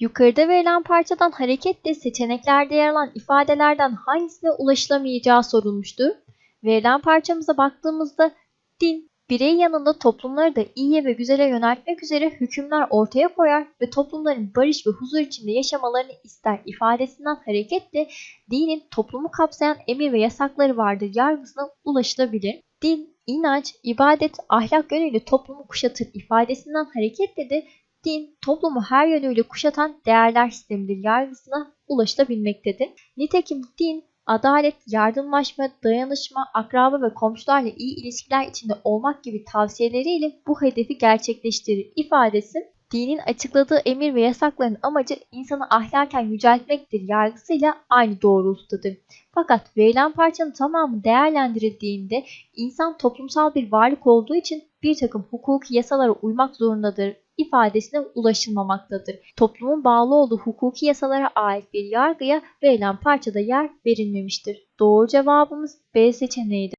Yukarıda verilen parçadan hareketle seçeneklerde yer alan ifadelerden hangisine ulaşılamayacağı sorulmuştur. Verilen parçamıza baktığımızda din, birey yanında toplumları da iyiye ve güzele yöneltmek üzere hükümler ortaya koyar ve toplumların barış ve huzur içinde yaşamalarını ister ifadesinden hareketle dinin toplumu kapsayan emir ve yasakları vardır yargısına ulaşılabilir. Din, inanç, ibadet, ahlak yönüyle toplumu kuşatır ifadesinden hareketle de din toplumu her yönüyle kuşatan değerler sistemidir yargısına ulaşılabilmektedir. Nitekim din adalet, yardımlaşma, dayanışma, akraba ve komşularla iyi ilişkiler içinde olmak gibi tavsiyeleriyle bu hedefi gerçekleştirir ifadesi dinin açıkladığı emir ve yasakların amacı insanı ahlaken yüceltmektir yargısıyla aynı doğrultudadır. Fakat verilen parçanın tamamı değerlendirildiğinde insan toplumsal bir varlık olduğu için bir takım hukuki yasalara uymak zorundadır ifadesine ulaşılmamaktadır. Toplumun bağlı olduğu hukuki yasalara ait bir yargıya verilen parçada yer verilmemiştir. Doğru cevabımız B seçeneğidir.